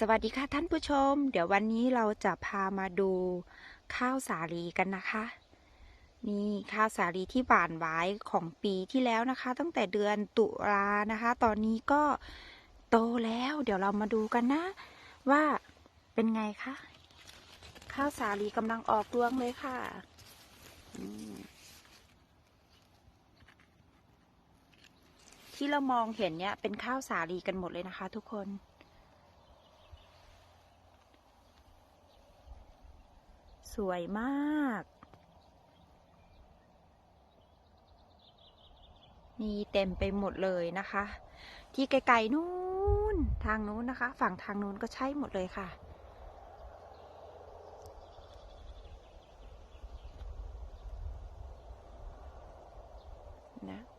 สวัสดีค่ะท่านผู้ชม เดี๋ยววันนี้เราจะพามาดูข้าวสาลีกันนะคะ นี่ข้าวสาลีที่หวานไว้ของปีที่แล้วนะคะ ตั้งแต่เดือนตุลานะคะ ตอนนี้ก็โตแล้ว เดี๋ยวเรามาดูกันนะ ว่าเป็นไงคะข้าวสาลีกำลังออกรวงเลยค่ะที่เรามองเห็นเนี่ยเป็นข้าวสาลีกันหมดเลยนะคะ ทุกคน สวยมาก มีเต็มไปหมดเลยนะคะ ที่ไกลๆนู้นทางนู้นนะคะ ฝั่งทางนู้นก็ใช่หมดเลยค่ะนะ